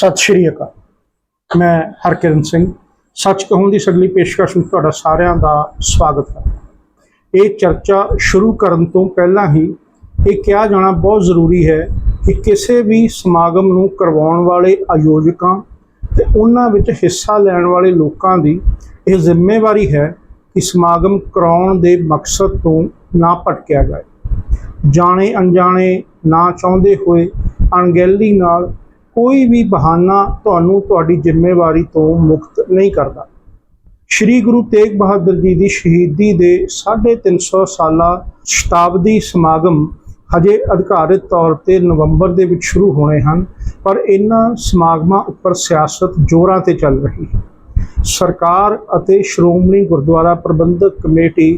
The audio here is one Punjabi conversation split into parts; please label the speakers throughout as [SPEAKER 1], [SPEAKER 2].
[SPEAKER 1] ਸਤਿ ਸ਼੍ਰੀ ਅਕਾਲ। ਮੈਂ ਹਰਕਿਰਨ ਸਿੰਘ। ਸੱਚ ਕਹੂੰ ਦੀ ਸਗਲੀ ਪੇਸ਼ਕਸ਼ ਵਿੱਚ ਤੁਹਾਡਾ ਸਾਰਿਆਂ ਦਾ ਸਵਾਗਤ ਹੈ। ਇਹ ਚਰਚਾ ਸ਼ੁਰੂ ਕਰਨ ਤੋਂ ਪਹਿਲਾਂ ਹੀ ਇਹ ਕਿਹਾ ਜਾਣਾ ਬਹੁਤ ਜ਼ਰੂਰੀ ਹੈ ਕਿ ਕਿਸੇ ਵੀ ਸਮਾਗਮ ਨੂੰ ਕਰਵਾਉਣ ਵਾਲੇ ਆਯੋਜਕਾਂ ਤੇ ਉਹਨਾਂ ਵਿੱਚ ਹਿੱਸਾ ਲੈਣ ਵਾਲੇ ਲੋਕਾਂ ਦੀ ਇਹ ਜ਼ਿੰਮੇਵਾਰੀ ਹੈ ਕਿ ਸਮਾਗਮ ਕਰਾਉਣ ਦੇ ਮਕਸਦ ਤੋਂ ਨਾ ਭਟਕਿਆ ਜਾਏ। ਜਾਣੇ ਅਣਜਾਣੇ ਨਾ ਚਾਹੁੰਦੇ ਹੋਏ ਅਣਗਹਿਲੀ ਨਾਲ ਕੋਈ ਵੀ ਬਹਾਨਾ ਤੁਹਾਨੂੰ ਤੁਹਾਡੀ ਜ਼ਿੰਮੇਵਾਰੀ ਤੋਂ ਮੁਕਤ ਨਹੀਂ ਕਰਦਾ। ਸ਼੍ਰੀ ਗੁਰੂ ਤੇਗ ਬਹਾਦਰ ਜੀ ਦੀ ਸ਼ਹੀਦੀ ਦੇ 350 ਸਾਲਾ ਸ਼ਤਾਬਦੀ ਸਮਾਗਮ ਹਜੇ ਅਧਿਕਾਰਿਤ ਤੌਰ ਤੇ ਨਵੰਬਰ ਦੇ ਵਿੱਚ ਸ਼ੁਰੂ ਹੋਣੇ ਹਨ, ਪਰ ਇਹਨਾਂ ਸਮਾਗਮਾਂ ਉੱਪਰ ਸਿਆਸਤ ਜ਼ੋਰਾਂ ਤੇ ਚੱਲ ਰਹੀ ਹੈ। ਸਰਕਾਰ ਅਤੇ ਸ਼੍ਰੋਮਣੀ ਗੁਰਦੁਆਰਾ ਪ੍ਰਬੰਧਕ ਕਮੇਟੀ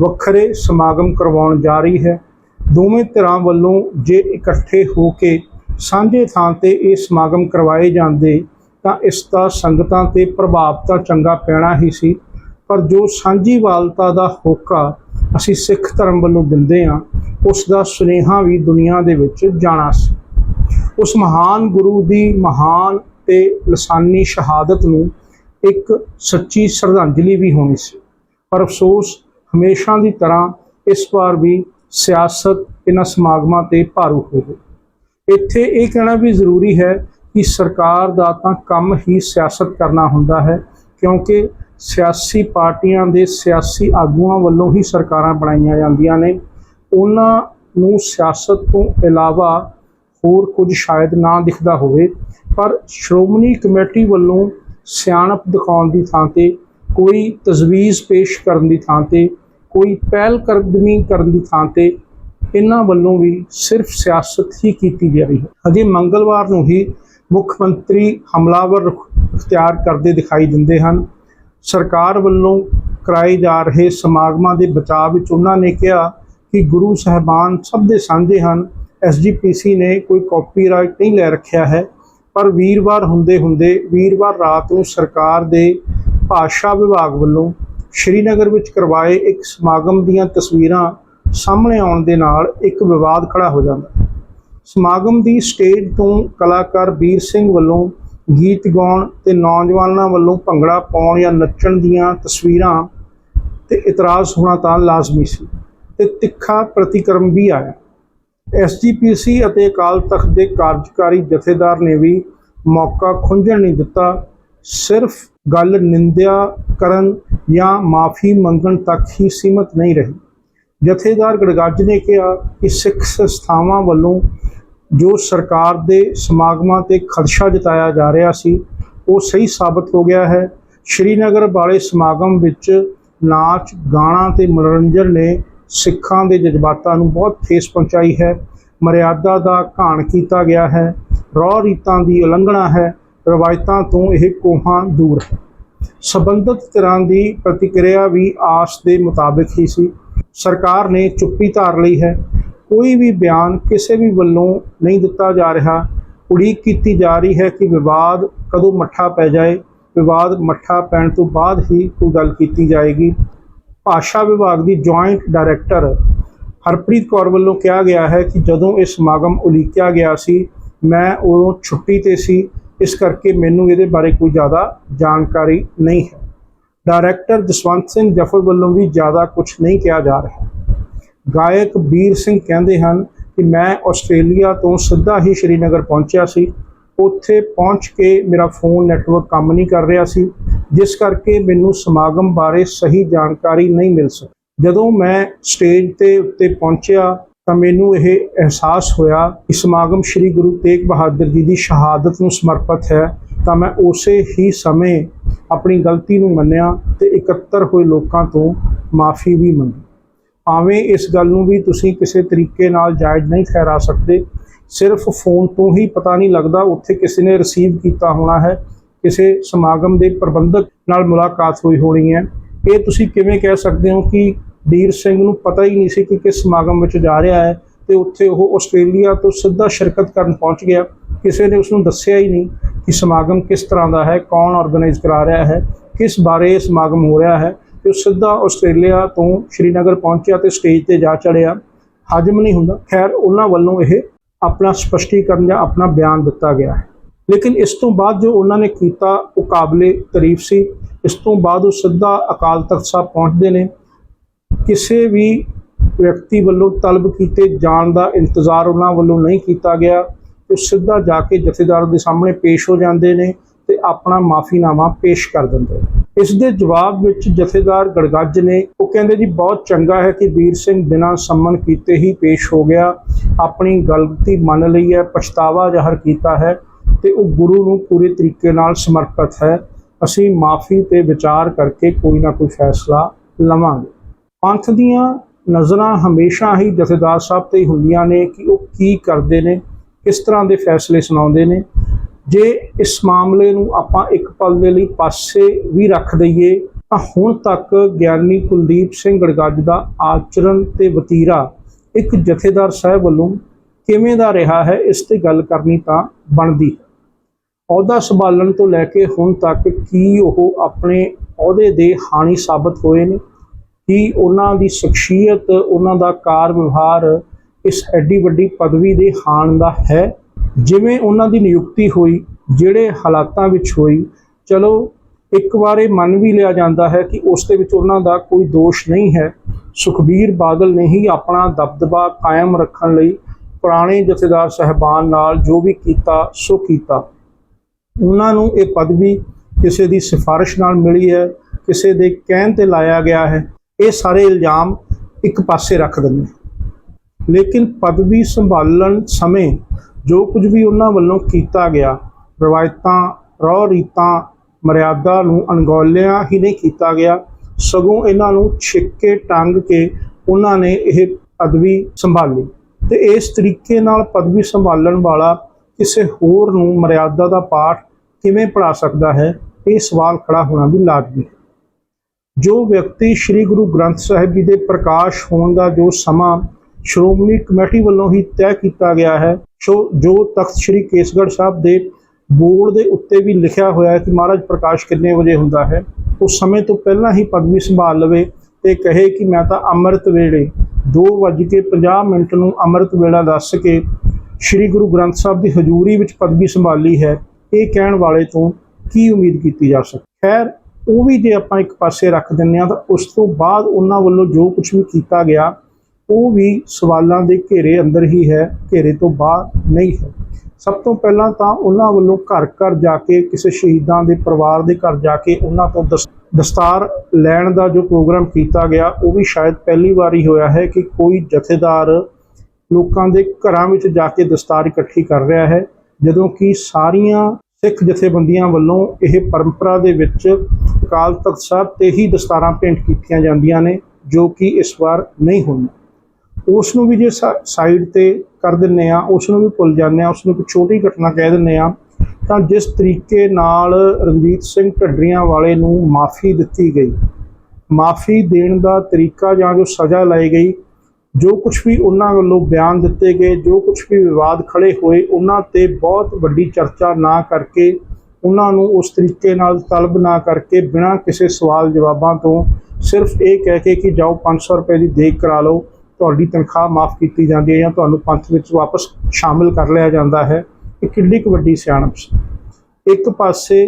[SPEAKER 1] ਵੱਖਰੇ ਸਮਾਗਮ ਕਰਵਾਉਣ ਜਾ ਰਹੀ ਹੈ। ਦੋਵੇਂ ਧਿਰਾਂ ਵੱਲੋਂ ਜੇ ਇਕੱਠੇ ਹੋ ਕੇ ਸਾਂਝੇ ਥਾਂ ਤੇ ਇਹ ਸਮਾਗਮ ਕਰਵਾਏ ਜਾਂਦੇ ਤਾਂ ਇਸ ਦਾ ਸੰਗਤਾਂ ਤੇ ਪ੍ਰਭਾਵ ਤਾਂ ਚੰਗਾ ਪੈਣਾ ਹੀ ਸੀ, ਪਰ ਜੋ ਸਾਂਝੀਵਾਲਤਾ ਦਾ ਹੋਕਾ ਅਸੀਂ ਸਿੱਖ ਧਰਮ ਵੱਲੋਂ ਦਿੰਦੇ ਹਾਂ, ਉਸ ਦਾ ਸੁਨੇਹਾ ਵੀ ਦੁਨੀਆ ਦੇ ਵਿੱਚ ਜਾਣਾ ਸੀ। ਉਸ ਮਹਾਨ ਗੁਰੂ ਦੀ ਮਹਾਨ ਤੇ ਲਸਾਨੀ ਸ਼ਹਾਦਤ ਨੂੰ ਇੱਕ ਸੱਚੀ ਸ਼ਰਧਾਂਜਲੀ ਵੀ ਹੋਣੀ ਸੀ। ਪਰ ਅਫਸੋਸ, ਹਮੇਸ਼ਾ ਦੀ ਤਰ੍ਹਾਂ ਇਸ ਵਾਰ ਵੀ ਸਿਆਸਤ ਇਹਨਾਂ ਸਮਾਗਮਾਂ ਤੇ ਭਾਰੂ ਹੋ ਗਈ। ਇੱਥੇ ਇਹ ਕਹਿਣਾ ਵੀ ਜ਼ਰੂਰੀ ਹੈ ਕਿ ਸਰਕਾਰ ਦਾ ਤਾਂ ਕੰਮ ਹੀ ਸਿਆਸਤ ਕਰਨਾ ਹੁੰਦਾ ਹੈ, ਕਿਉਂਕਿ ਸਿਆਸੀ ਪਾਰਟੀਆਂ ਦੇ ਸਿਆਸੀ ਆਗੂਆਂ ਵੱਲੋਂ ਹੀ ਸਰਕਾਰਾਂ ਬਣਾਈਆਂ ਜਾਂਦੀਆਂ ਨੇ। ਉਹਨਾਂ ਨੂੰ ਸਿਆਸਤ ਤੋਂ ਇਲਾਵਾ ਹੋਰ ਕੁਝ ਸ਼ਾਇਦ ਨਾ ਦਿਖਦਾ ਹੋਵੇ, ਪਰ ਸ਼੍ਰੋਮਣੀ ਕਮੇਟੀ ਵੱਲੋਂ ਸਿਆਣਪ ਦਿਖਾਉਣ ਦੀ ਥਾਂ ਤੇ, ਕੋਈ ਤਜਵੀਜ਼ ਪੇਸ਼ ਕਰਨ ਦੀ ਥਾਂ ਤੇ, ਕੋਈ ਪਹਿਲ ਕਦਮੀ ਕਰਨ ਦੀ ਥਾਂ ਤੇ ਇਹਨਾਂ ਵੱਲੋਂ ਵੀ ਸਿਰਫ ਸਿਆਸਤ ਹੀ ਕੀਤੀ ਜਾ ਰਹੀ ਹੈ। ਅਜੇ ਮੰਗਲਵਾਰ ਨੂੰ ਹੀ ਮੁੱਖ ਮੰਤਰੀ ਹਮਲਾਵਰ ਰੁਖ ਅਖਤਿਆਰ ਕਰਦੇ ਦਿਖਾਈ ਦਿੰਦੇ ਹਨ। ਸਰਕਾਰ ਵੱਲੋਂ ਕਰਾਏ ਜਾ ਰਹੇ ਸਮਾਗਮਾਂ ਦੇ ਬਚਾਅ ਵਿੱਚ ਉਹਨਾਂ ਨੇ ਕਿਹਾ ਕਿ ਗੁਰੂ ਸਾਹਿਬਾਨ ਸਭ ਦੇ ਸਾਂਝੇ ਹਨ। ਐਸਜੀਪੀਸੀ ਨੇ ਕੋਈ ਕਾਪੀਰਾਈਟ ਨਹੀਂ ਲੈ ਰੱਖਿਆ ਹੈ। ਪਰ ਵੀਰਵਾਰ ਹੁੰਦੇ ਹੁੰਦੇ ਵੀਰਵਾਰ ਰਾਤ ਨੂੰ ਸਰਕਾਰ ਦੇ ਭਾਸ਼ਾ ਵਿਭਾਗ ਵੱਲੋਂ ਸ਼੍ਰੀਨਗਰ ਵਿੱਚ ਕਰਵਾਏ ਇੱਕ ਸਮਾਗਮ ਦੀਆਂ ਤਸਵੀਰਾਂ ਸਾਹਮਣੇ ਆਉਣ ਦੇ ਨਾਲ ਇੱਕ ਵਿਵਾਦ ਖੜਾ ਹੋ ਜਾਂਦਾ। ਸਮਾਗਮ ਦੀ ਸਟੇਜ ਤੋਂ ਕਲਾਕਾਰ ਵੀਰ ਸਿੰਘ ਵੱਲੋਂ ਗੀਤ ਗਾਉਣ ਤੇ ਨੌਜਵਾਨਾਂ ਵੱਲੋਂ ਭੰਗੜਾ ਪਾਉਣ ਜਾਂ ਨੱਚਣ ਦੀਆਂ ਤਸਵੀਰਾਂ ਤੇ ਇਤਰਾਜ਼ ਹੋਣਾ ਤਾਂ ਲਾਜ਼ਮੀ ਸੀ ਤੇ ਤਿੱਖਾ ਪ੍ਰਤੀਕਰਮ ਵੀ ਆਇਆ। ਐਸਜੀਪੀਸੀ ਅਤੇ ਅਕਾਲ ਤਖਤ ਦੇ ਕਾਰਜਕਾਰੀ ਜਥੇਦਾਰ ਨੇ ਵੀ ਮੌਕਾ ਖੁੰਝਣ ਨਹੀਂ ਦਿੱਤਾ। ਸਿਰਫ ਗੱਲ ਨਿੰਦਿਆ ਕਰਨ ਜਾਂ ਮਾਫੀ ਮੰਗਣ ਤੱਕ ਹੀ ਸੀਮਤ ਨਹੀਂ ਰਹੀ। ਜਥੇਦਾਰ ਗੜਗੱਜ ਨੇ ਕਿਹਾ ਕਿ ਸਿੱਖ ਸੰਸਥਾਵਾਂ ਵੱਲੋਂ ਜੋ ਸਰਕਾਰ ਦੇ ਸਮਾਗਮਾਂ ਤੇ ਖਦਸ਼ਾ ਜਤਾਇਆ ਜਾ ਰਿਹਾ ਸੀ, ਉਹ ਸਹੀ ਸਾਬਤ ਹੋ ਗਿਆ ਹੈ। ਸ਼੍ਰੀਨਗਰ ਵਾਲੇ ਸਮਾਗਮ ਵਿੱਚ ਨਾਚ, ਗਾਣਾ ਤੇ ਮਨੋਰੰਜਨ ਨੇ ਸਿੱਖਾਂ ਦੇ ਜਜ਼ਬਾਤਾਂ ਨੂੰ ਬਹੁਤ ਠੇਸ ਪਹੁੰਚਾਈ ਹੈ। ਮਰਿਆਦਾ ਦਾ ਘਾਣ ਕੀਤਾ ਗਿਆ ਹੈ। ਰੌ ਰੀਤਾਂ ਦੀ ਉਲੰਘਣਾ ਹੈ। ਰਵਾਇਤਾਂ ਤੋਂ ਇਹ ਕੋਹਾਂ ਦੂਰ ਹੈ। ਸਬੰਧਤ ਤਰ੍ਹਾਂ ਦੀ ਪ੍ਰਤੀਕਿਰਿਆ ਵੀ ਆਸ ਦੇ ਮੁਤਾਬਕ ਹੀ ਸੀ। ਸਰਕਾਰ ਨੇ ਚੁੱਪੀ ਧਾਰ ਲਈ ਹੈ। ਕੋਈ ਵੀ ਬਿਆਨ ਕਿਸੇ ਵੀ ਵੱਲੋਂ ਨਹੀਂ ਦਿੱਤਾ ਜਾ ਰਿਹਾ। ਉਡੀਕ ਕੀਤੀ ਜਾ ਰਹੀ ਹੈ ਕਿ ਵਿਵਾਦ ਕਦੋਂ ਮੱਠਾ ਪੈ ਜਾਏ। ਵਿਵਾਦ ਮੱਠਾ ਪੈਣ ਤੋਂ ਬਾਅਦ ਹੀ ਕੋਈ ਗੱਲ ਕੀਤੀ ਜਾਏਗੀ। ਭਾਸ਼ਾ ਵਿਭਾਗ ਦੀ ਜੁਆਇੰਟ ਡਾਇਰੈਕਟਰ ਹਰਪ੍ਰੀਤ ਕੌਰ ਵੱਲੋਂ ਕਿਹਾ ਗਿਆ ਹੈ ਕਿ ਜਦੋਂ ਇਹ ਸਮਾਗਮ ਉਲੀਕਿਆ ਗਿਆ ਸੀ, ਮੈਂ ਉਦੋਂ ਛੁੱਟੀ ਤੇ ਸੀ। ਇਸ ਕਰਕੇ ਮੈਨੂੰ ਇਹਦੇ ਬਾਰੇ ਕੋਈ ਜ਼ਿਆਦਾ ਜਾਣਕਾਰੀ ਨਹੀਂ ਹੈ। ਡਾਇਰੈਕਟਰ ਜਸਵੰਤ ਸਿੰਘ ਜਫਰ ਵੱਲੋਂ ਵੀ ਜ਼ਿਆਦਾ ਕੁਝ ਨਹੀਂ ਕਿਹਾ ਜਾ ਰਿਹਾ। ਗਾਇਕ ਵੀਰ ਸਿੰਘ ਕਹਿੰਦੇ ਹਨ ਕਿ ਮੈਂ ਆਸਟ੍ਰੇਲੀਆ ਤੋਂ ਸਿੱਧਾ ਹੀ ਸ਼੍ਰੀਨਗਰ ਪਹੁੰਚਿਆ ਸੀ। ਉੱਥੇ ਪਹੁੰਚ ਕੇ ਮੇਰਾ ਫੋਨ ਨੈਟਵਰਕ ਕੰਮ ਨਹੀਂ ਕਰ ਰਿਹਾ ਸੀ, ਜਿਸ ਕਰਕੇ ਮੈਨੂੰ ਸਮਾਗਮ ਬਾਰੇ ਸਹੀ ਜਾਣਕਾਰੀ ਨਹੀਂ ਮਿਲ ਸਕੀ। ਜਦੋਂ ਮੈਂ ਸਟੇਜ ਤੇ ਉੱਤੇ ਪਹੁੰਚਿਆ ਤਾਂ ਮੈਨੂੰ ਇਹ ਅਹਿਸਾਸ ਹੋਇਆ ਕਿ ਸਮਾਗਮ ਸ੍ਰੀ ਗੁਰੂ ਤੇਗ ਬਹਾਦਰ ਜੀ ਦੀ ਸ਼ਹਾਦਤ ਨੂੰ ਸਮਰਪਿਤ ਹੈ। ਤਾਂ ਮੈਂ ਉਸੇ ਹੀ ਸਮੇਂ ਆਪਣੀ ਗਲਤੀ ਨੂੰ ਮੰਨਿਆ ਤੇ ਇਕੱਤਰ ਹੋਏ ਲੋਕਾਂ ਤੋਂ ਮਾਫੀ ਵੀ ਮੰਗੀ। ਭਾਵੇਂ ਇਸ ਗੱਲ ਨੂੰ ਵੀ ਤੁਸੀਂ ਕਿਸੇ ਤਰੀਕੇ ਨਾਲ ਜਾਇਜ਼ ਨਹੀਂ ਠਹਿਰਾ ਸਕਦੇ, ਸਿਰਫ ਫੋਨ ਤੋਂ ਹੀ ਪਤਾ ਨਹੀਂ ਲੱਗਦਾ ਉੱਥੇ ਕਿਸੇ ਨੇ ਰਿਸੀਵ ਕੀਤਾ ਹੋਣਾ ਹੈ, ਕਿਸੇ ਸਮਾਗਮ ਦੇ ਪ੍ਰਬੰਧਕ ਨਾਲ ਮੁਲਾਕਾਤ ਹੋਈ ਹੋਣੀ ਹੈ। ਇਹ ਤੁਸੀਂ ਕਿਵੇਂ ਕਹਿ ਸਕਦੇ ਹੋ ਕਿ ਵੀਰ ਸਿੰਘ ਨੂੰ ਪਤਾ ਹੀ ਨਹੀਂ ਸੀ ਕਿ ਕਿਸ ਸਮਾਗਮ ਵਿੱਚ ਜਾ ਰਿਹਾ ਹੈ ਤੇ ਉੱਥੇ ਉਹ ਆਸਟ੍ਰੇਲੀਆ ਤੋਂ ਸਿੱਧਾ ਸ਼ਿਰਕਤ ਕਰਨ ਪਹੁੰਚ ਗਿਆ। ਕਿਸੇ ਨੇ ਉਸ ਨੂੰ ਦੱਸਿਆ ਹੀ ਨਹੀਂ ਕਿ ਸਮਾਗਮ ਕਿਸ ਤਰ੍ਹਾਂ ਦਾ ਹੈ, ਕੌਣ ਆਰਗੇਨਾਈਜ਼ ਕਰਾ ਰਿਹਾ ਹੈ, ਕਿਸ ਬਾਰੇ ਸਮਾਗਮ ਹੋ ਰਿਹਾ ਹੈ ਤੇ ਉਹ ਸਿੱਧਾ ਆਸਟ੍ਰੇਲੀਆ ਤੋਂ ਸ਼੍ਰੀਨਗਰ ਪਹੁੰਚਿਆ ਤੇ ਸਟੇਜ ਤੇ ਜਾ ਚੜਿਆ ਹਜਮ ਨਹੀਂ ਹੁੰਦਾ। ਖੈਰ, ਉਹਨਾਂ ਵੱਲੋਂ ਇਹ ਆਪਣਾ ਸਪਸ਼ਟੀਕਰਨ ਜਾਂ ਆਪਣਾ ਬਿਆਨ ਦਿੱਤਾ ਗਿਆ ਹੈ। ਲੇਕਿਨ ਇਸ ਤੋਂ ਬਾਅਦ ਜੋ ਉਹਨਾਂ ਨੇ ਕੀਤਾ, ਉਹ ਕਾਬਲੇ ਤਾਰੀਫ ਸੀ। ਇਸ ਤੋਂ ਬਾਅਦ ਉਹ ਸਿੱਧਾ ਅਕਾਲ ਤਖਤ ਸਾਹਿਬ ਪਹੁੰਚਦੇ ਨੇ। ਕਿਸੇ ਵੀ ਵਿਅਕਤੀ ਵੱਲੋਂ ਤਲਬ ਕੀਤੇ ਜਾਣ ਦਾ ਇੰਤਜ਼ਾਰ ਉਹਨਾਂ ਵੱਲੋਂ ਨਹੀਂ ਕੀਤਾ ਗਿਆ। ਉਹ ਸਿੱਧਾ ਜਾ ਕੇ ਜਥੇਦਾਰ ਦੇ ਸਾਹਮਣੇ ਪੇਸ਼ ਹੋ ਜਾਂਦੇ ਨੇ ਤੇ ਆਪਣਾ ਮਾਫੀਨਾਮਾ ਪੇਸ਼ ਕਰ ਦਿੰਦੇ ਨੇ। ਇਸ ਦੇ ਜਵਾਬ ਵਿੱਚ ਜਥੇਦਾਰ ਗੜਗੱਜ ਨੇ, ਉਹ ਕਹਿੰਦੇ ਜੀ, ਬਹੁਤ ਚੰਗਾ ਹੈ ਕਿ ਵੀਰ ਸਿੰਘ ਬਿਨਾਂ ਸੰਮਨ ਕੀਤੇ ਹੀ ਪੇਸ਼ ਹੋ ਗਿਆ। ਆਪਣੀ ਗਲਤੀ ਮੰਨ ਲਈ ਹੈ, ਪਛਤਾਵਾ ਜ਼ਾਹਰ ਕੀਤਾ ਹੈ ਤੇ ਉਹ ਗੁਰੂ ਨੂੰ ਪੂਰੇ ਤਰੀਕੇ ਨਾਲ ਸਮਰਪਿਤ ਹੈ। ਅਸੀਂ ਮਾਫੀ ਤੇ ਵਿਚਾਰ ਕਰਕੇ ਕੋਈ ਨਾ ਕੋਈ ਫੈਸਲਾ ਲਵਾਂਗੇ। ਪੰਥ ਦੀਆਂ ਨਜ਼ਰਾਂ ਹਮੇਸ਼ਾ ਹੀ ਜਥੇਦਾਰ ਸਾਹਿਬ ਤੇ ਹੀ ਹੁੰਦੀਆਂ ਨੇ ਕਿ ਉਹ ਕੀ ਕਰਦੇ ਨੇ। ਕਿਸ ਤਰ੍ਹਾਂ ਦੇ ਫੈਸਲੇ ਸੁਣਾਉਂਦੇ ਨੇ। ਜੇ ਇਸ ਮਾਮਲੇ ਨੂੰ ਆਪਾਂ ਇੱਕ ਪਲ ਦੇ ਲਈ ਪਾਸੇ ਵੀ ਰੱਖ ਦਈਏ, ਤਾਂ ਹੁਣ ਤੱਕ ਗਿਆਨੀ ਕੁਲਦੀਪ ਸਿੰਘ ਗੜਗੱਜ ਦਾ ਆਚਰਣ ਤੇ ਵਤੀਰਾ ਇੱਕ ਜਥੇਦਾਰ ਸਾਹਿਬ ਵੱਲੋਂ ਕਿਵੇਂ ਦਾ ਰਿਹਾ ਹੈ, ਇਸ ਤੇ ਗੱਲ ਕਰਨੀ ਤਾਂ ਬਣਦੀ ਹੈ। ਅਹੁਦਾ ਸੰਭਾਲਣ ਤੋਂ ਲੈ ਕੇ ਹੁਣ ਤੱਕ ਕੀ ਉਹ ਆਪਣੇ ਅਹੁਦੇ ਦੇ ਹਾਣੀ ਸਾਬਤ ਹੋਏ ਨੇ? ਕੀ ਉਹਨਾਂ ਦੀ ਸ਼ਖਸੀਅਤ, ਉਹਨਾਂ ਦਾ ਕਾਰ ਵਿਵਹਾਰ ਇਸ ਐਡੀ ਵੱਡੀ ਪਦਵੀ ਦੇ ਹਾਣ ਦਾ ਹੈ। ਜਿਵੇਂ ਉਹਨਾਂ ਦੀ ਨਿਯੁਕਤੀ ਹੋਈ, ਜਿਹੜੇ ਹਾਲਾਤਾਂ ਵਿੱਚ ਹੋਈ, ਚਲੋ ਇੱਕ ਵਾਰ ਇਹ ਮੰਨ ਵੀ ਲਿਆ ਜਾਂਦਾ ਹੈ ਕਿ ਉਸ ਦੇ ਵਿੱਚ ਉਹਨਾਂ ਦਾ ਕੋਈ ਦੋਸ਼ ਨਹੀਂ ਹੈ। ਸੁਖਬੀਰ ਬਾਦਲ ਨੇ ਹੀ ਆਪਣਾ ਦਬਦਬਾ ਕਾਇਮ ਰੱਖਣ ਲਈ ਪੁਰਾਣੇ ਜਥੇਦਾਰ ਸਹਿਬਾਨ ਨਾਲ ਜੋ ਵੀ ਕੀਤਾ, ਸੋ ਕੀਤਾ। ਉਹਨਾਂ ਨੂੰ ਇਹ ਪਦਵੀ ਕਿਸੇ ਦੀ ਸਿਫਾਰਿਸ਼ ਨਾਲ ਮਿਲੀ ਹੈ, ਕਿਸੇ ਦੇ ਕਹਿਣ ਤੇ ਲਾਇਆ ਗਿਆ ਹੈ। ਇਹ ਸਾਰੇ ਇਲਜ਼ਾਮ ਇੱਕ ਪਾਸੇ ਰੱਖ ਦਿੰਦੇ। ਲੇਕਿਨ ਪਦਵੀ ਸੰਭਾਲਣ ਸਮੇਂ ਜੋ ਕੁਝ ਵੀ ਉਹਨਾਂ ਵੱਲੋਂ ਕੀਤਾ ਗਿਆ, ਰਵਾਇਤਾਂ ਰੌ ਰੀਤਾਂ, ਮਰਿਆਦਾ ਨੂੰ ਅਣਗੌਲਿਆਂ ਹੀ ਨਹੀਂ ਕੀਤਾ ਗਿਆ, ਸਗੋਂ ਇਹਨਾਂ ਨੂੰ ਛਿੱਕੇ ਟੰਗ ਕੇ ਉਹਨਾਂ ਨੇ ਇਹ ਪਦਵੀ ਸੰਭਾਲੀ। ਤੇ ਇਸ ਤਰੀਕੇ ਨਾਲ ਪਦਵੀ ਸੰਭਾਲਣ ਵਾਲਾ ਕਿਸੇ ਹੋਰ ਨੂੰ ਮਰਿਆਦਾ ਦਾ ਪਾਠ ਕਿਵੇਂ ਪੜਾ ਸਕਦਾ ਹੈ, ਇਹ ਸਵਾਲ ਖੜਾ ਹੋਣਾ ਵੀ ਲਾਜ਼ਮੀ ਹੈ। ਜੋ ਵਿਅਕਤੀ ਸ੍ਰੀ ਗੁਰੂ ਗ੍ਰੰਥ ਸਾਹਿਬ ਜੀ ਦੇ ਪ੍ਰਕਾਸ਼ ਹੋਣ ਦਾ ਜੋ ਸਮਾਂ ਸ਼੍ਰੋਮਣੀ ਕਮੇਟੀ ਵੱਲੋਂ ਹੀ ਤੈਅ ਕੀਤਾ ਗਿਆ ਹੈ, ਸੋ, ਜੋ ਤਖਤ ਸ੍ਰੀ ਕੇਸਗੜ੍ਹ ਸਾਹਿਬ ਦੇ ਬੋਰਡ ਦੇ ਉੱਤੇ ਵੀ ਲਿਖਿਆ ਹੋਇਆ ਹੈ ਕਿ ਮਹਾਰਾਜ ਪ੍ਰਕਾਸ਼ ਕਿੰਨੇ ਵਜੇ ਹੁੰਦਾ ਹੈ, ਉਸ ਸਮੇਂ ਤੋਂ ਪਹਿਲਾਂ ਹੀ ਪਦਵੀ ਸੰਭਾਲ ਲਵੇ ਤੇ ਕਹੇ ਕਿ ਮੈਂ ਤਾਂ ਅੰਮ੍ਰਿਤ ਵੇਲੇ 2:50 ਮਿੰਟ ਨੂੰ ਅੰਮ੍ਰਿਤ ਵੇਲਾ ਦੱਸ ਕੇ ਸ੍ਰੀ ਗੁਰੂ ਗ੍ਰੰਥ ਸਾਹਿਬ ਦੀ ਹਜ਼ੂਰੀ ਵਿੱਚ ਪਦਵੀ ਸੰਭਾਲੀ ਹੈ, ਇਹ ਕਹਿਣ ਵਾਲੇ ਤੋਂ ਕੀ ਉਮੀਦ ਕੀਤੀ ਜਾ ਸਕਦੀ ਖੈਰ, ਉਹ ਵੀ ਜੇ ਆਪਾਂ ਇੱਕ ਪਾਸੇ ਰੱਖ ਦਿੰਨੇ ਆ ਤਾਂ ਉਸ ਤੋਂ ਬਾਅਦ ਉਹਨਾਂ ਵੱਲੋਂ ਜੋ ਕੁਝ ਵੀ ਕੀਤਾ ਗਿਆ ਉਹ ਵੀ ਸਵਾਲਾਂ ਦੇ ਘੇਰੇ ਅੰਦਰ ਹੀ ਹੈ, ਘੇਰੇ ਤੋਂ ਬਾਹਰ ਨਹੀਂ ਹੈ। ਸਭ ਤੋਂ ਪਹਿਲਾਂ ਤਾਂ ਉਹਨਾਂ ਵੱਲੋਂ ਘਰ ਘਰ ਜਾ ਕੇ, ਕਿਸੇ ਸ਼ਹੀਦਾਂ ਦੇ ਪਰਿਵਾਰ ਦੇ ਘਰ ਜਾ ਕੇ ਉਹਨਾਂ ਤੋਂ ਦਸ- ਦਸਤਾਰ ਲੈਣ ਦਾ ਜੋ ਪ੍ਰੋਗਰਾਮ ਕੀਤਾ ਗਿਆ, ਉਹ ਵੀ ਸ਼ਾਇਦ ਪਹਿਲੀ ਵਾਰ ਹੀ ਹੋਇਆ ਹੈ ਕਿ ਕੋਈ ਜਥੇਦਾਰ ਲੋਕਾਂ ਦੇ ਘਰਾਂ ਵਿੱਚ ਜਾ ਕੇ ਦਸਤਾਰ ਇਕੱਠੀ ਕਰ ਰਿਹਾ ਹੈ, ਜਦੋਂ ਕਿ ਸਾਰੀਆਂ ਸਿੱਖ ਜਥੇਬੰਦੀਆਂ ਵੱਲੋਂ ਇਹ ਪਰੰਪਰਾ ਦੇ ਵਿੱਚ ਅਕਾਲ ਤਖਤ ਸਾਹਿਬ ਤੇ ਹੀ ਦਸਤਾਰਾਂ ਭੇਂਟ ਕੀਤੀਆਂ ਜਾਂਦੀਆਂ ਨੇ, ਜੋ ਕਿ ਇਸ ਵਾਰ ਨਹੀਂ ਹੋਈਆਂ। ਉਸ ਨੂੰ ਵੀ ਜੇ ਸਾਈਡ ਤੇ ਕਰ ਦਿੰਨੇ ਆ ਉਸ ਨੂੰ ਵੀ ਭੁੱਲ ਜਾਂਦੇ ਆ ਉਸ ਨੂੰ ਇੱਕ ਛੋਟੀ ਘਟਨਾ ਕਹਿ ਦਿੰਨੇ ਆ, ਤਾਂ ਜਿਸ ਤਰੀਕੇ ਨਾਲ ਰਣਜੀਤ ਸਿੰਘ ਢੱਡਰੀਆਂ ਵਾਲੇ ਨੂੰ ਮਾਫੀ ਦਿੱਤੀ ਗਈ। ਮਾਫੀ ਦੇਣ ਦਾ ਤਰੀਕਾ ਜਾਂ ਜੋ ਸਜ਼ਾ ਲਈ ਗਈ, ਜੋ ਕੁਝ ਵੀ ਉਹਨਾਂ ਵੱਲੋਂ ਬਿਆਨ ਦਿੱਤੇ ਗਏ, ਜੋ ਕੁਝ ਵੀ ਵਿਵਾਦ ਖੜੇ ਹੋਏ, ਉਹਨਾਂ ਤੇ ਬਹੁਤ ਵੱਡੀ ਚਰਚਾ ਨਾ ਕਰਕੇ, ਉਹਨਾਂ ਨੂੰ ਉਸ ਤਰੀਕੇ ਨਾਲ ਤਲਬ ਨਾ ਕਰਕੇ, ਬਿਨਾਂ ਕਿਸੇ ਸਵਾਲ ਜਵਾਬਾਂ ਤੋਂ ਸਿਰਫ ਇਹ ਕਹਿ ਕੇ ਕਿ ਜਾਓ 500 ਰੁਪਏ ਦੀ ਦੇਖ ਕਰਾ ਲਓ ਤੁਹਾਡੀ ਤਨਖਾਹ ਮਾਫ ਕੀਤੀ ਜਾਂਦੀ ਹੈ ਜਾਂ ਤੁਹਾਨੂੰ ਪੰਥ ਵਿੱਚ ਵਾਪਸ ਸ਼ਾਮਿਲ ਕਰ ਲਿਆ ਜਾਂਦਾ ਹੈ, ਇਹ ਕਿੰਨੀ ਕੁ ਵੱਡੀ ਸਿਆਣਪ ਸੀ। ਇੱਕ ਪਾਸੇ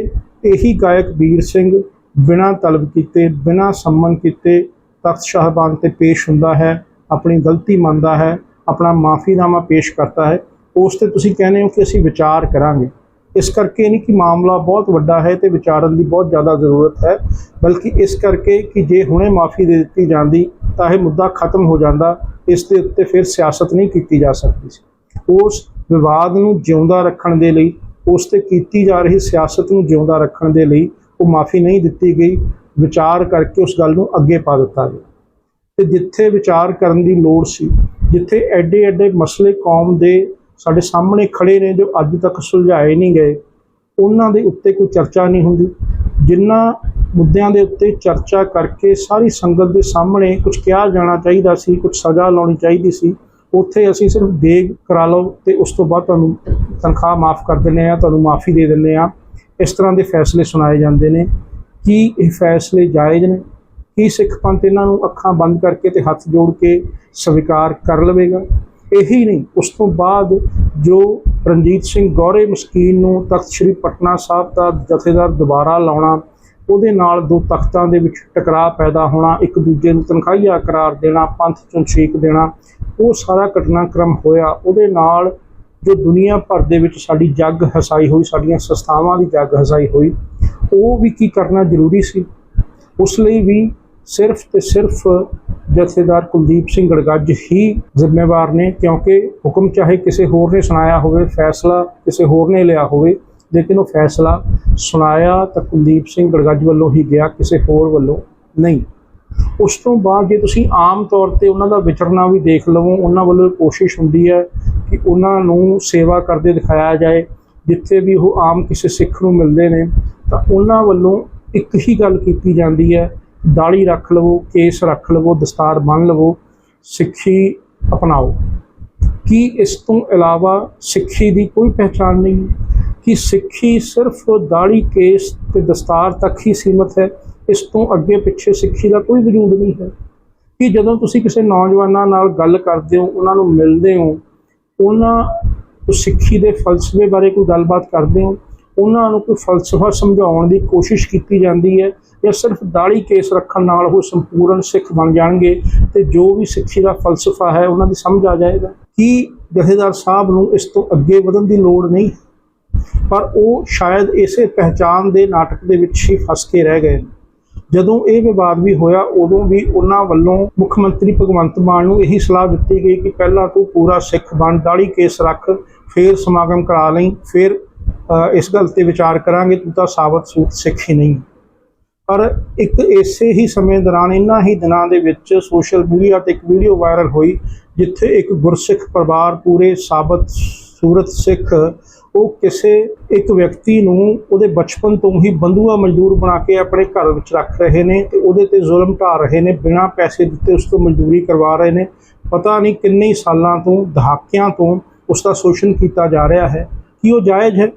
[SPEAKER 1] ਇਹੀ ਗਾਇਕ ਵੀਰ ਸਿੰਘ ਬਿਨਾਂ ਤਲਬ ਕੀਤੇ, ਬਿਨਾਂ ਸੰਮਨ ਕੀਤੇ ਤਖਤ ਸ਼ਾਹਬਾਨ ਤੇ ਪੇਸ਼ ਹੁੰਦਾ ਹੈ, ਆਪਣੀ ਗਲਤੀ ਮੰਨਦਾ ਹੈ, ਆਪਣਾ ਮਾਫੀਨਾਮਾ ਪੇਸ਼ ਕਰਦਾ ਹੈ, ਉਸ ਤੇ ਤੁਸੀਂ ਕਹਿੰਦੇ ਹੋ ਕਿ ਅਸੀਂ ਵਿਚਾਰ ਕਰਾਂਗੇ। ਇਸ ਕਰਕੇ ਨਹੀਂ ਕਿ ਮਾਮਲਾ ਬਹੁਤ ਵੱਡਾ ਹੈ ਤੇ ਵਿਚਾਰਨ ਦੀ ਬਹੁਤ ਜ਼ਿਆਦਾ ਜ਼ਰੂਰਤ ਹੈ, ਬਲਕਿ ਇਸ ਕਰਕੇ ਕਿ ਜੇ ਹੁਣੇ ਮਾਫੀ ਦੇ ਦਿੱਤੀ ਜਾਂਦੀ ਤਾਂ ਇਹ ਮੁੱਦਾ ਖਤਮ ਹੋ ਜਾਂਦਾ, ਇਸ ਦੇ ਉੱਤੇ ਫਿਰ ਸਿਆਸਤ ਨਹੀਂ ਕੀਤੀ ਜਾ ਸਕਦੀ ਸੀ। ਉਸ ਵਿਵਾਦ ਨੂੰ ਜਿਉਂਦਾ ਰੱਖਣ ਦੇ ਲਈ, ਉਸ ਤੇ ਕੀਤੀ ਜਾ ਰਹੀ ਸਿਆਸਤ ਨੂੰ ਜਿਉਂਦਾ ਰੱਖਣ ਦੇ ਲਈ ਉਹ ਮਾਫੀ ਨਹੀਂ ਦਿੱਤੀ ਗਈ, ਵਿਚਾਰ ਕਰਕੇ ਉਸ ਗੱਲ ਨੂੰ ਅੱਗੇ ਪਾ ਦਿੱਤਾ ਗਿਆ। ਤੇ ਜਿੱਥੇ ਵਿਚਾਰ ਕਰਨ ਦੀ ਲੋੜ ਸੀ, ਜਿੱਥੇ ਐਡੇ ਐਡੇ ਮਸਲੇ ਕੌਮ ਦੇ ਸਾਡੇ ਸਾਹਮਣੇ ਖੜੇ ਨੇ ਜੋ ਅੱਜ ਤੱਕ ਸੁਲਝਾਏ ਨਹੀਂ ਗਏ, ਉਹਨਾਂ ਦੇ ਉੱਤੇ ਕੋਈ ਚਰਚਾ ਨਹੀਂ ਹੁੰਦੀ। ਜਿਨ੍ਹਾਂ ਮੁੱਦਿਆਂ ਦੇ ਉੱਤੇ ਚਰਚਾ ਕਰਕੇ ਸਾਰੀ ਸੰਗਤ ਦੇ ਸਾਹਮਣੇ ਕੁਝ ਕਿਹਾ ਜਾਣਾ ਚਾਹੀਦਾ ਸੀ ਕੁਝ ਸਜ਼ਾ ਲਾਉਣੀ ਚਾਹੀਦੀ ਸੀ, ਉੱਥੇ ਅਸੀਂ ਸਿਰਫ ਦੇਗ ਕਰਾ ਲਓ ਤੇ ਉਸ ਤੋਂ ਬਾਅਦ ਤੁਹਾਨੂੰ ਤਨਖਾਹ ਮਾਫ ਕਰ ਦਿੰਦੇ ਆ ਤੁਹਾਨੂੰ ਮਾਫੀ ਦੇ ਦਿੰਦੇ ਆ ਇਸ ਤਰ੍ਹਾਂ ਦੇ ਫੈਸਲੇ ਸੁਣਾਏ ਜਾਂਦੇ ਨੇ। ਕੀ ਇਹ ਫੈਸਲੇ ਜਾਇਜ਼ ਨੇ? ਕੀ ਸਿੱਖ ਪੰਥ ਇਹਨਾਂ ਨੂੰ ਅੱਖਾਂ ਬੰਦ ਕਰਕੇ ਤੇ ਹੱਥ ਜੋੜ ਕੇ ਸਵੀਕਾਰ ਕਰ ਲਵੇਗਾ? ਇਹੀ ਨਹੀਂ, ਉਸ ਤੋਂ ਬਾਅਦ ਜੋ ਰਣਜੀਤ ਸਿੰਘ ਗੌਰੇ ਮਸਕੀਨ ਨੂੰ ਤਖਤ ਸ੍ਰੀ ਪਟਨਾ ਸਾਹਿਬ ਦਾ ਜਥੇਦਾਰ ਦੁਬਾਰਾ ਲਾਉਣਾ, ਉਹਦੇ ਨਾਲ ਦੋ ਤਖਤਾਂ ਦੇ ਵਿੱਚ ਟਕਰਾਅ ਪੈਦਾ ਹੋਣਾ, ਇੱਕ ਦੂਜੇ ਨੂੰ ਤਨਖਾਹੀਆ ਕਰਾਰ ਦੇਣਾ, ਪੰਥ ਚੋਂ ਛੇਕ ਦੇਣਾ, ਉਹ ਸਾਰਾ ਘਟਨਾਕ੍ਰਮ ਹੋਇਆ। ਉਹਦੇ ਨਾਲ ਜੋ ਦੁਨੀਆ ਭਰ ਦੇ ਵਿੱਚ ਸਾਡੀ ਜੱਗ ਹਸਾਈ ਹੋਈ, ਸਾਡੀਆਂ ਸੰਸਥਾਵਾਂ ਦੀ ਜੱਗ ਹਸਾਈ ਹੋਈ, ਉਹ ਵੀ ਕੀ ਕਰਨਾ ਜ਼ਰੂਰੀ ਸੀ? ਉਸ ਲਈ ਵੀ ਸਿਰਫ ਤੇ ਸਿਰਫ ਜਥੇਦਾਰ ਕੁਲਦੀਪ ਸਿੰਘ ਗੜਗੱਜ ਹੀ ਜ਼ਿੰਮੇਵਾਰ ਨੇ, ਕਿਉਂਕਿ ਹੁਕਮ ਚਾਹੇ ਕਿਸੇ ਹੋਰ ਨੇ ਸੁਣਾਇਆ ਹੋਵੇ, ਫੈਸਲਾ ਕਿਸੇ ਹੋਰ ਨੇ ਲਿਆ ਹੋਵੇ, ਲੇਕਿਨ ਉਹ ਫੈਸਲਾ ਸੁਣਾਇਆ ਤਾਂ ਕੁਲਦੀਪ ਸਿੰਘ ਗੜਗੱਜ ਵੱਲੋਂ ਹੀ ਗਿਆ, ਕਿਸੇ ਹੋਰ ਵੱਲੋਂ ਨਹੀਂ। ਉਸ ਤੋਂ ਬਾਅਦ ਜੇ ਤੁਸੀਂ ਆਮ ਤੌਰ ਤੇ ਉਹਨਾਂ ਦਾ ਵਿਚਰਨਾ ਵੀ ਦੇਖ ਲਵੋ, ਉਹਨਾਂ ਵੱਲੋਂ ਕੋਸ਼ਿਸ਼ ਹੁੰਦੀ ਹੈ ਕਿ ਉਹਨਾਂ ਨੂੰ ਸੇਵਾ ਕਰਦੇ ਦਿਖਾਇਆ ਜਾਏ, ਜਿੱਥੇ ਵੀ ਉਹ ਆਮ ਕਿਸੇ ਸਿੱਖ ਨੂੰ ਮਿਲਦੇ ਨੇ, ਤਾਂ ਉਹਨਾਂ ਵੱਲੋਂ ਇੱਕ ਹੀ ਗੱਲ ਕੀਤੀ ਜਾਂਦੀ ਹੈ ਦਾੜੀ ਰੱਖ ਲਵੋ, ਕੇਸ ਰੱਖ ਲਵੋ, ਦਸਤਾਰ ਬੰਨ੍ਹ ਲਵੋ, ਸਿੱਖੀ ਅਪਣਾਓ। ਕੀ ਇਸ ਤੋਂ ਇਲਾਵਾ ਸਿੱਖੀ ਦੀ ਕੋਈ ਪਹਿਚਾਣ ਨਹੀਂ? ਕਿ ਸਿੱਖੀ ਸਿਰਫ ਦਾੜੀ, ਕੇਸ ਤੇ ਦਸਤਾਰ ਤੱਕ ਹੀ ਸੀਮਤ ਹੈ? ਇਸ ਤੋਂ ਅੱਗੇ ਪਿੱਛੇ ਸਿੱਖੀ ਦਾ ਕੋਈ ਵਜੂਦ ਨਹੀਂ ਹੈ? ਕਿ ਜਦੋਂ ਤੁਸੀਂ ਕਿਸੇ ਨੌਜਵਾਨਾਂ ਨਾਲ ਗੱਲ ਕਰਦੇ ਹੋ, ਉਹਨਾਂ ਨੂੰ ਮਿਲਦੇ ਹੋ, ਉਹਨਾਂ ਸਿੱਖੀ ਦੇ ਫਲਸਫੇ ਬਾਰੇ ਕੋਈ ਗੱਲਬਾਤ ਕਰਦੇ ਹੋ? ਉਹਨਾਂ ਨੂੰ ਕੋਈ ਫਲਸਫਾ ਸਮਝਾਉਣ ਦੀ ਕੋਸ਼ਿਸ਼ ਕੀਤੀ ਜਾਂਦੀ ਹੈ ਜਾਂ ਸਿਰਫ ਦਾੜੀ ਕੇਸ ਰੱਖਣ ਨਾਲ ਉਹ ਸੰਪੂਰਨ ਸਿੱਖ ਬਣ ਜਾਣਗੇ ਤੇ ਜੋ ਵੀ ਸਿੱਖੀ ਦਾ ਫਲਸਫਾ ਹੈ ਉਹਨਾਂ ਦੀ ਸਮਝ ਆ ਜਾਏਗਾ। ਕੀ ਜਥੇਦਾਰ ਸਾਹਿਬ ਨੂੰ ਇਸ ਤੋਂ ਅੱਗੇ ਵਧਣ ਦੀ ਲੋੜ ਨਹੀਂ? ਪਰ ਉਹ ਸ਼ਾਇਦ ਇਸੇ ਪਹਿਚਾਨ ਦੇ ਨਾਟਕ ਦੇ ਵਿੱਚ ਹੀ ਫਸ ਕੇ ਰਹਿ ਗਏ। ਨੇ ਜਦੋਂ ਇਹ ਵਿਵਾਦ ਵੀ ਹੋਇਆ, ਉਦੋਂ ਵੀ ਉਹਨਾਂ ਵੱਲੋਂ ਮੁੱਖ ਮੰਤਰੀ ਭਗਵੰਤ ਮਾਨ ਨੂੰ ਇਹੀ ਸਲਾਹ ਦਿੱਤੀ ਗਈ ਕਿ ਪਹਿਲਾਂ ਤੂੰ ਪੂਰਾ ਸਿੱਖ ਬਣ, ਦਾੜੀ ਕੇਸ ਰੱਖ, ਫਿਰ ਸਮਾਗਮ ਕਰਾ ਲਈ, ਫਿਰ ਇਸ ਗੱਲ ਤੇ ਵਿਚਾਰ ਕਰਾਂਗੇ, ਤੂੰ ਤਾਂ ਸਾਬਤ ਸੂਤ ਸਿੱਖ ਹੀ ਨਹੀਂ। ਪਰ ਇੱਕ ਇਸੇ ਹੀ ਸਮੇਂ ਦੌਰਾਨ, ਇਨ੍ਹਾਂ ਹੀ ਦਿਨਾਂ ਦੇ ਵਿੱਚ ਸੋਸ਼ਲ ਮੀਡੀਆ ਤੇ ਇੱਕ ਵੀਡੀਓ ਵਾਇਰਲ ਹੋਈ, ਜਿੱਥੇ ਇੱਕ ਗੁਰਸਿੱਖ ਪਰਿਵਾਰ ਪੂਰੇ ਸਾਬਤ ਸੂਰਤ ਸਿੱਖ, ਉਹ ਕਿਸੇ ਇੱਕ ਵਿਅਕਤੀ ਨੂੰ ਉਹਦੇ ਬਚਪਨ ਤੋਂ ਹੀ ਬੰਦੂਆ ਮਜ਼ਦੂਰ ਬਣਾ ਕੇ ਆਪਣੇ ਘਰ ਵਿੱਚ ਰੱਖ ਰਹੇ ਨੇ ਤੇ ਉਹਦੇ ਤੇ ਜ਼ੁਲਮ ਢਾ ਰਹੇ ਨੇ, ਬਿਨਾਂ ਪੈਸੇ ਦਿੱਤੇ ਉਸ ਤੋਂ ਮਜ਼ਦੂਰੀ ਕਰਵਾ ਰਹੇ ਨੇ। ਪਤਾ ਨਹੀਂ ਕਿੰਨੇ ਸਾਲਾਂ ਤੋਂ, ਦਹਾਕਿਆਂ ਤੋਂ ਉਸ ਦਾ ਸ਼ੋਸ਼ਣ ਕੀਤਾ ਜਾ ਰਿਹਾ ਹੈ। ਕੀ ਉਹ ਜਾਇਜ਼ ਹੈ?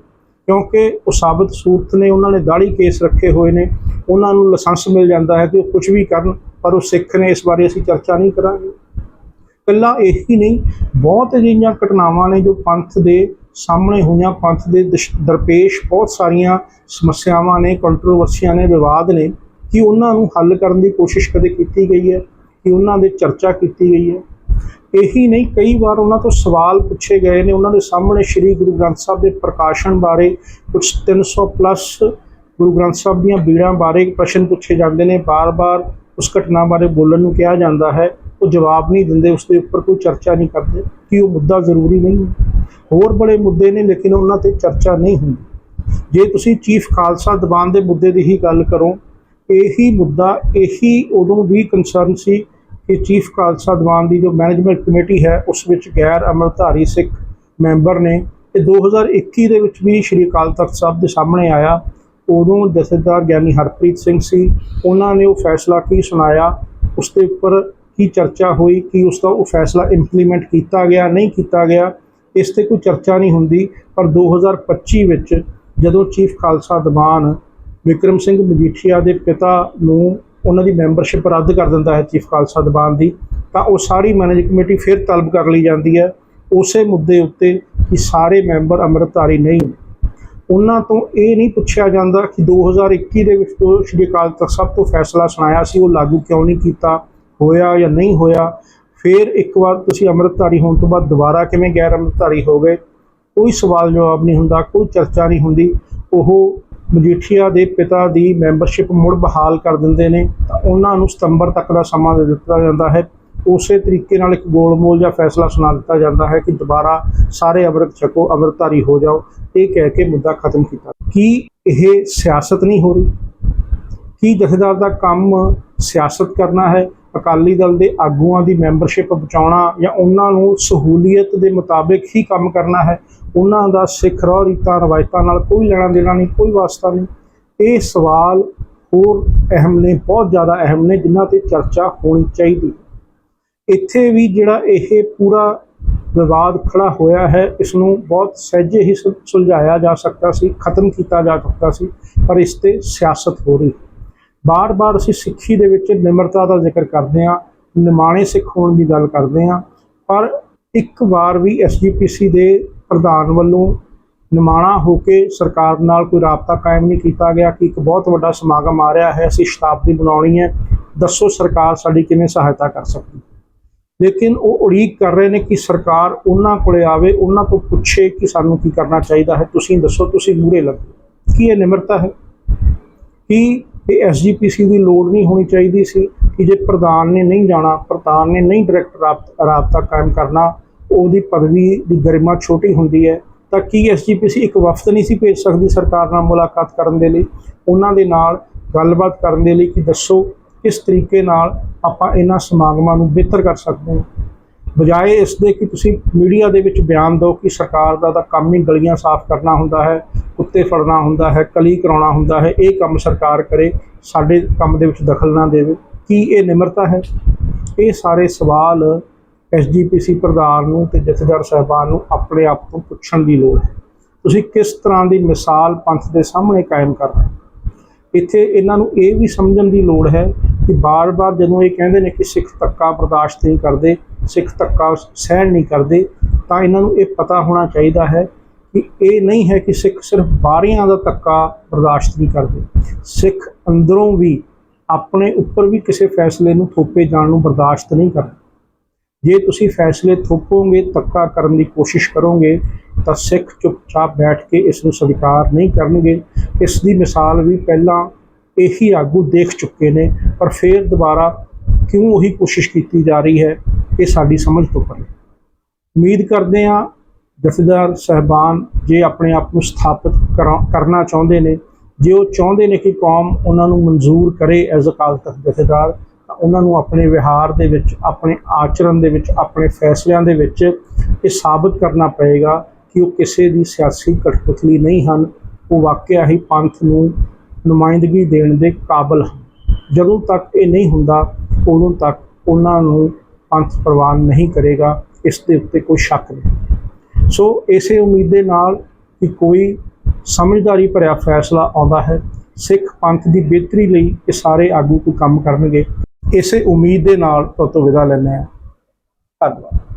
[SPEAKER 1] ਕਿਉਂਕਿ ਉਹ ਸਾਬਤ ਸੂਰਤ ਨੇ, ਉਹਨਾਂ ਨੇ ਦਾੜੀ ਕੇਸ ਰੱਖੇ ਹੋਏ ਨੇ, ਉਹਨਾਂ ਨੂੰ ਲਾਇਸੈਂਸ ਮਿਲ ਜਾਂਦਾ ਹੈ ਕਿ ਉਹ ਕੁਝ ਵੀ ਕਰਨ, ਪਰ ਉਹ ਸਿੱਖ ਨੇ, ਇਸ ਬਾਰੇ ਅਸੀਂ ਚਰਚਾ ਨਹੀਂ ਕਰਾਂਗੇ। ਇਕੱਲਾ ਇਹੀ ਨਹੀਂ, ਬਹੁਤ ਅਜਿਹੀਆਂ ਘਟਨਾਵਾਂ ਨੇ ਜੋ ਪੰਥ ਦੇ ਸਾਹਮਣੇ ਹੋਈਆਂ, ਪੰਥ ਦੇ ਦਸ਼- ਦਰਪੇਸ਼ ਬਹੁਤ ਸਾਰੀਆਂ ਸਮੱਸਿਆਵਾਂ ਨੇ ਕੰਟਰੋਵਰਸੀਆਂ ਨੇ, ਵਿਵਾਦ ਨੇ, ਕਿ ਉਹਨਾਂ ਨੂੰ ਹੱਲ ਕਰਨ ਦੀ ਕੋਸ਼ਿਸ਼ ਕਦੇ ਕੀਤੀ ਗਈ ਹੈ, ਕਿ ਉਹਨਾਂ ਦੇ ਚਰਚਾ ਕੀਤੀ ਗਈ ਹੈ। ਇਹੀ ਨਹੀਂ, ਕਈ ਵਾਰ ਉਹਨਾਂ ਤੋਂ ਸਵਾਲ ਪੁੱਛੇ ਗਏ ਨੇ। ਉਹਨਾਂ ਦੇ ਸਾਹਮਣੇ ਸ੍ਰੀ ਗੁਰੂ ਗ੍ਰੰਥ ਸਾਹਿਬ ਦੇ ਪ੍ਰਕਾਸ਼ਨ ਬਾਰੇ ਕੁਝ 300 ਪਲੱਸ ਗੁਰੂ ਗ੍ਰੰਥ ਸਾਹਿਬ ਦੀਆਂ ਬੀੜਾਂ ਬਾਰੇ ਪ੍ਰਸ਼ਨ ਪੁੱਛੇ ਜਾਂਦੇ ਨੇ। ਬਾਰ-ਬਾਰ ਉਸ ਘਟਨਾ ਬਾਰੇ ਬੋਲਣ ਨੂੰ ਕਿਹਾ ਜਾਂਦਾ ਹੈ। ਉਹ ਜਵਾਬ ਨਹੀਂ ਦਿੰਦੇ, ਉਸ ਦੇ ਉੱਪਰ ਕੋਈ ਚਰਚਾ ਨਹੀਂ ਕਰਦੇ। ਕਿ ਉਹ ਮੁੱਦਾ ਜ਼ਰੂਰੀ ਨਹੀਂ? ਹੈ ਹੋਰ ਬੜੇ ਮੁੱਦੇ ਨੇ, ਲੇਕਿਨ ਉਹਨਾਂ ਤੇ ਚਰਚਾ ਨਹੀਂ ਹੁੰਦੀ। ਜੇ ਤੁਸੀਂ ਚੀਫ ਖਾਲਸਾ ਦੀਵਾਨ ਦੇ ਮੁੱਦੇ ਦੀ ਹੀ ਗੱਲ ਕਰੋ, ਇਹੀ ਮੁੱਦਾ, ਇਹੀ ਉਦੋਂ ਵੀ ਕੰਸਰਨ ਸੀ ਕਿ ਚੀਫ ਖਾਲਸਾ ਦੀਵਾਨ ਦੀ ਜੋ ਮੈਨੇਜਮੈਂਟ ਕਮੇਟੀ ਹੈ, ਉਸ ਵਿੱਚ ਗੈਰ ਅਮਰਧਾਰੀ ਸਿੱਖ ਮੈਂਬਰ ਨੇ ਇਹ 2021 ਦੇ ਵਿੱਚ ਵੀ ਸ਼੍ਰੀ ਅਕਾਲ ਤਖਤ ਸਾਹਿਬ ਦੇ ਸਾਹਮਣੇ ਆਇਆ। ਉਦੋਂ ਜਥੇਦਾਰ ਗਿਆਨੀ ਹਰਪ੍ਰੀਤ ਸਿੰਘ ਸੀ। ਉਹਨਾਂ ਨੇ ਉਹ ਫੈਸਲਾ ਕੀ ਸੁਣਾਇਆ? ਉਸ ਦੇ ਉੱਪਰ ਕੀ ਚਰਚਾ ਹੋਈ? ਕਿ ਉਸ ਦਾ ਉਹ ਫੈਸਲਾ ਇੰਪਲੀਮੈਂਟ ਕੀਤਾ ਗਿਆ, ਨਹੀਂ ਕੀਤਾ ਗਿਆ? ਇਸ ਤੇ ਕੋਈ ਚਰਚਾ ਨਹੀਂ ਹੁੰਦੀ। ਪਰ 2025 ਵਿੱਚ ਜਦੋਂ ਚੀਫ ਖਾਲਸਾ ਦੀਵਾਨ ਵਿਕਰਮ ਸਿੰਘ ਮਜੀਠੀਆ ਦੇ ਪਿਤਾ ਨੂੰ ਉਹਨਾਂ ਦੀ ਮੈਂਬਰਸ਼ਿਪ ਰੱਦ ਕਰ ਦਿੰਦਾ ਹੈ ਚੀਫ ਖਾਲਸਾ ਦੀਵਾਨ ਦੀ, ਤਾਂ ਉਹ ਸਾਰੀ ਮੈਨੇਜ ਕਮੇਟੀ ਫਿਰ ਤਲਬ ਕਰ ਲਈ ਜਾਂਦੀ ਹੈ। ਉਸੇ ਮੁੱਦੇ ਉੱਤੇ ਕਿ ਸਾਰੇ ਮੈਂਬਰ ਅੰਮ੍ਰਿਤਧਾਰੀ ਨਹੀਂ ਉਹਨਾਂ ਤੋਂ ਇਹ ਨਹੀਂ ਪੁੱਛਿਆ ਜਾਂਦਾ ਕਿ 2021 ਦੇ ਵਿੱਚ ਜੋ ਸ਼੍ਰੀ ਅਕਾਲ ਤਖਤ ਸਾਹਿਬ ਤੋਂ ਫੈਸਲਾ ਸੁਣਾਇਆ ਸੀ, ਉਹ ਲਾਗੂ ਕਿਉਂ ਨਹੀਂ ਕੀਤਾ, ਹੋਇਆ ਜਾਂ ਨਹੀਂ ਹੋਇਆ? ਫਿਰ ਇੱਕ ਵਾਰ ਤੁਸੀਂ ਅੰਮ੍ਰਿਤਧਾਰੀ ਹੋਣ ਤੋਂ ਬਾਅਦ ਦੁਬਾਰਾ ਕਿਵੇਂ ਗੈਰ ਅੰਮ੍ਰਿਤਧਾਰੀ ਹੋ ਗਏ? ਕੋਈ ਸਵਾਲ ਜਵਾਬ ਨਹੀਂ ਹੁੰਦਾ, ਕੋਈ ਚਰਚਾ ਨਹੀਂ ਹੁੰਦੀ। ਉਹ ਮਜੀਠੀਆ ਦੇ ਪਿਤਾ ਦੀ ਮੈਂਬਰਸ਼ਿਪ ਮੁੜ ਬਹਾਲ ਕਰ ਦਿੰਦੇ ਨੇ, ਤਾਂ ਉਹਨਾਂ ਨੂੰ ਸਤੰਬਰ ਤੱਕ ਦਾ ਸਮਾਂ ਦੇ ਦਿੱਤਾ ਜਾਂਦਾ ਹੈ। ਉਸੇ ਤਰੀਕੇ ਨਾਲ ਇੱਕ ਗੋਲਮੋਲ ਜਾਂ ਫੈਸਲਾ ਸੁਣਾ ਦਿੱਤਾ ਜਾਂਦਾ ਹੈ ਕਿ ਦੁਬਾਰਾ ਸਾਰੇ ਅੰਮ੍ਰਿਤ ਛਕੋ ਅੰਮ੍ਰਿਤਧਾਰੀ ਹੋ ਜਾਓ। ਇਹ ਕਹਿ ਕੇ ਮੁੱਦਾ ਖਤਮ ਕੀਤਾ। ਕੀ ਇਹ ਸਿਆਸਤ ਨਹੀਂ ਹੋ ਰਹੀ? ਕੀ ਜਥੇਦਾਰ ਦਾ ਕੰਮ ਸਿਆਸਤ ਕਰਨਾ ਹੈ? ਅਕਾਲੀ ਦਲ ਦੇ ਆਗੂਆਂ ਦੀ ਮੈਂਬਰਸ਼ਿਪ ਬਚਾਉਣਾ ਜਾਂ ਉਹਨਾਂ ਨੂੰ ਸਹੂਲੀਅਤ ਦੇ ਮੁਤਾਬਿਕ ਹੀ ਕੰਮ ਕਰਨਾ ਹੈ, ਉਹਨਾਂ ਦਾ ਸਿੱਖ ਰੋਹ ਰੀਤਾਂ ਰਵਾਇਤਾਂ ਨਾਲ ਕੋਈ ਲੈਣਾ ਦੇਣਾ ਨਹੀਂ, ਕੋਈ ਵਾਸਤਾ ਨਹੀਂ। ਇਹ ਸਵਾਲ ਹੋਰ ਅਹਿਮ ਨੇ, ਬਹੁਤ ਜ਼ਿਆਦਾ ਅਹਿਮ ਨੇ, ਜਿਨ੍ਹਾਂ ਤੇ ਚਰਚਾ ਹੋਣੀ ਚਾਹੀਦੀ। ਇੱਥੇ ਵੀ ਜਿਹੜਾ ਇਹ ਪੂਰਾ ਵਿਵਾਦ ਖੜਾ ਹੋਇਆ ਹੈ, ਇਸ ਨੂੰ ਬਹੁਤ ਸਹਿਜੇ ਹੀ ਸੁਲ- ਸੁਲਝਾਇਆ ਜਾ ਸਕਦਾ ਸੀ, ਖਤਮ ਕੀਤਾ ਜਾ ਸਕਦਾ ਸੀ, ਪਰ ਇਸ ਤੇ ਸਿਆਸਤ ਹੋ ਰਹੀ ਬਾਰ-ਬਾਰ ਅਸੀਂ ਸਿੱਖੀ ਦੇ ਵਿੱਚ ਨਿਮਰਤਾ ਦਾ ਜ਼ਿਕਰ ਕਰਦੇ ਹਾਂ, ਨਿਮਾਣੇ ਸਿੱਖ ਹੋਣ ਦੀ ਗੱਲ ਕਰਦੇ ਹਾਂ, ਪਰ ਇੱਕ ਵਾਰ ਵੀ ਐਸਜੀਪੀਸੀ ਦੇ ਪ੍ਰਧਾਨ ਵੱਲੋਂ ਨਿਮਾਣਾ ਹੋ ਕੇ ਸਰਕਾਰ ਨਾਲ ਕੋਈ ਰਾਬਤਾ ਕਾਇਮ ਨਹੀਂ ਕੀਤਾ ਗਿਆ ਕਿ ਇੱਕ ਬਹੁਤ ਵੱਡਾ ਸਮਾਗਮ ਆ ਰਿਹਾ ਹੈ, ਅਸੀਂ ਸ਼ਤਾਬਦੀ ਬਣਾਉਣੀ ਹੈ। ਦੱਸੋ ਸਰਕਾਰ ਸਾਡੀ ਕਿਵੇਂ ਸਹਾਇਤਾ ਕਰ ਸਕਦੀ? ਲੇਕਿਨ ਉਹ ਉਡੀਕ ਕਰ ਰਹੇ ਨੇ ਕਿ ਸਰਕਾਰ ਉਹਨਾਂ ਕੋਲੇ ਆਵੇ, ਉਹਨਾਂ ਤੋਂ ਪੁੱਛੇ ਕਿ ਸਾਨੂੰ ਕੀ ਕਰਨਾ ਚਾਹੀਦਾ ਹੈ। ਤੁਸੀਂ ਦੱਸੋ, ਤੁਸੀਂ ਮੂਰੇ ਲੱਗੋ। ਕੀ ਇਹ ਨਿਮਰਤਾ ਹੈ? ਕਿ ਇਹ ਐਸਜੀਪੀਸੀ ਦੀ ਲੋੜ ਨਹੀਂ ਹੋਣੀ ਚਾਹੀਦੀ ਸੀ ਕਿ ਜੇ ਪ੍ਰਧਾਨ ਨੇ ਨਹੀਂ ਜਾਣਾ, ਪ੍ਰਧਾਨ ਨੇ ਨਹੀਂ ਡਾਇਰੈਕਟ ਰਾਬਤਾ ਕਾਇਮ ਕਰਨਾ, ਉਹਦੀ ਪਦਵੀ ਦੀ ਗਰਿਮਾ ਛੋਟੀ ਹੁੰਦੀ ਹੈ, ਤਾਂ ਕੀ ਐਸਜੀਪੀਸੀ ਇੱਕ ਵਫਦ ਨਹੀਂ ਸੀ ਭੇਜ ਸਕਦੀ ਸਰਕਾਰ ਨਾਲ ਮੁਲਾਕਾਤ ਕਰਨ ਦੇ ਲਈ? ਉਹਨਾਂ ਦੇ ਨਾਲ ਗੱਲਬਾਤ ਕਰਨ ਦੇ ਲਈ ਕਿ ਦੱਸੋ ਕਿਸ ਤਰੀਕੇ ਨਾਲ ਆਪਾਂ ਇਹਨਾਂ ਸਮਾਗਮਾਂ ਨੂੰ ਬਿਹਤਰ ਕਰ ਸਕਦੇ ਹਾਂ? ਬਜਾਏ ਇਸ ਦੇ ਕਿ ਤੁਸੀਂ ਮੀਡੀਆ ਦੇ ਵਿੱਚ ਬਿਆਨ ਦਿਓ ਕਿ ਸਰਕਾਰ ਦਾ ਤਾਂ ਕੰਮ ਹੀ ਗਲੀਆਂ ਸਾਫ਼ ਕਰਨਾ ਹੁੰਦਾ ਹੈ ਕੁੱਤੇ ਫੜਨਾ ਹੁੰਦਾ ਹੈ, ਕਲੀ ਕਰਾਉਣਾ ਹੁੰਦਾ ਹੈ, ਇਹ ਕੰਮ ਸਰਕਾਰ ਕਰੇ, ਸਾਡੇ ਕੰਮ ਦੇ ਵਿੱਚ ਦਖਲ ਨਾ ਦੇਵੇ, ਕੀ ਇਹ ਨਿਮਰਤਾ ਹੈ? ਇਹ ਸਾਰੇ ਸਵਾਲ ਐਸਜੀਪੀਸੀ ਪ੍ਰਧਾਨ ਨੂੰ ਤੇ ਜਥੇਦਾਰ ਸਾਹਿਬਾਨ ਨੂੰ ਆਪਣੇ ਆਪ ਤੋਂ ਪੁੱਛਣ ਦੀ ਲੋੜ ਹੈ। ਤੁਸੀਂ ਕਿਸ ਤਰ੍ਹਾਂ ਦੀ ਮਿਸਾਲ ਪੰਥ ਦੇ ਸਾਹਮਣੇ ਕਾਇਮ ਕਰਨਾ ਇੱਥੇ ਇਹਨਾਂ ਨੂੰ ਇਹ ਵੀ ਸਮਝਣ ਦੀ ਲੋੜ ਹੈ ਕਿ ਬਾਰ-ਬਾਰ ਜਦੋਂ ਇਹ ਕਹਿੰਦੇ ਨੇ ਕਿ ਸਿੱਖ ਧੱਕਾ ਬਰਦਾਸ਼ਤ ਨਹੀਂ ਕਰਦੇ, ਸਿੱਖ ਧੱਕਾ ਸਹਿਣ ਨਹੀਂ ਕਰਦੇ, ਤਾਂ ਇਹਨਾਂ ਨੂੰ ਇਹ ਪਤਾ ਹੋਣਾ ਚਾਹੀਦਾ ਹੈ ਕਿ ਇਹ ਨਹੀਂ ਹੈ ਕਿ ਸਿੱਖ ਸਿਰਫ ਬਾਹਰੀਆਂ ਦਾ ਧੱਕਾ ਬਰਦਾਸ਼ਤ ਨਹੀਂ ਕਰਦੇ। ਸਿੱਖ ਅੰਦਰੋਂ ਵੀ ਆਪਣੇ ਉੱਪਰ ਵੀ ਕਿਸੇ ਫੈਸਲੇ ਨੂੰ ਥੋਪੇ ਜਾਣ ਨੂੰ ਬਰਦਾਸ਼ਤ ਨਹੀਂ ਕਰਦੇ। ਜੇ ਤੁਸੀਂ ਫੈਸਲੇ ਥੋਪੋਗੇ, ਧੱਕਾ ਕਰਨ ਦੀ ਕੋਸ਼ਿਸ਼ ਕਰੋਗੇ, ਤਾਂ ਸਿੱਖ ਚੁੱਪਚਾਪ ਬੈਠ ਕੇ ਇਸ ਨੂੰ ਸਵੀਕਾਰ ਨਹੀਂ ਕਰਨਗੇ। ਇਸ ਦੀ ਮਿਸਾਲ ਵੀ ਪਹਿਲਾਂ ਇਹੀ ਆਗੂ ਦੇਖ ਚੁੱਕੇ ਨੇ, ਪਰ ਫਿਰ ਦੁਬਾਰਾ ਕਿਉਂ ਉਹੀ ਕੋਸ਼ਿਸ਼ ਕੀਤੀ ਜਾ ਰਹੀ ਹੈ, ਇਹ ਸਾਡੀ ਸਮਝ ਤੋਂ ਪਰੇ। ਉਮੀਦ ਕਰਦੇ ਹਾਂ ਜਥੇਦਾਰ ਸਹਿਬਾਨ ਜੇ ਆਪਣੇ ਆਪ ਨੂੰ ਸਥਾਪਿਤ ਕਰਾ- ਕਰਨਾ ਚਾਹੁੰਦੇ ਨੇ, ਜੇ ਉਹ ਚਾਹੁੰਦੇ ਨੇ ਕਿ ਕੌਮ ਉਹਨਾਂ ਨੂੰ ਮਨਜ਼ੂਰ ਕਰੇ ਐਜ਼ ਅਕਾਲ ਤਖਤ ਜਥੇਦਾਰ, ਤਾਂ ਉਹਨਾਂ ਨੂੰ ਆਪਣੇ ਵਿਹਾਰ ਦੇ ਵਿੱਚ, ਆਪਣੇ ਆਚਰਣ ਦੇ ਵਿੱਚ, ਆਪਣੇ ਫੈਸਲਿਆਂ ਦੇ ਵਿੱਚ ਇਹ ਸਾਬਤ ਕਰਨਾ ਪਏਗਾ ਕਿ ਉਹ ਕਿਸੇ ਦੀ ਸਿਆਸੀ ਕਠਪੁਤਲੀ ਨਹੀਂ ਹਨ। ਉਹ ਵਾਕਿਆ ਹੀ ਪੰਥ ਨੂੰ ਨੁਮਾਇੰਦਗੀ ਦੇਣ ਦੇ ਕਾਬਲ ਹਨ। ਜਦੋਂ ਤੱਕ ਇਹ ਨਹੀਂ ਹੁੰਦਾ, ਉਦੋਂ ਤੱਕ ਉਹਨਾਂ ਨੂੰ ਪੰਥ ਪ੍ਰਵਾਨ ਨਹੀਂ ਕਰੇਗਾ। ਇਸ ਦੇ ਉੱਤੇ ਕੋਈ ਸ਼ੱਕ ਨਹੀਂ। ਸੋ ਇਸੇ ਉਮੀਦ ਦੇ ਨਾਲ ਕਿ ਕੋਈ ਸਮਝਦਾਰੀ ਭਰਿਆ ਫੈਸਲਾ ਆਉਂਦਾ ਹੈ। ਸਿੱਖ ਪੰਥ ਦੀ ਬਿਹਤਰੀ ਲਈ ਇਹ ਸਾਰੇ ਆਗੂ ਕੋਈ ਕੰਮ ਕਰਨਗੇ। ਇਸੇ ਉਮੀਦ ਦੇ ਨਾਲ ਤੁਹਾਤੋਂ ਵਿਦਾ ਲੈਂਦੇ ਹਾਂ। ਧੰਨਵਾਦ।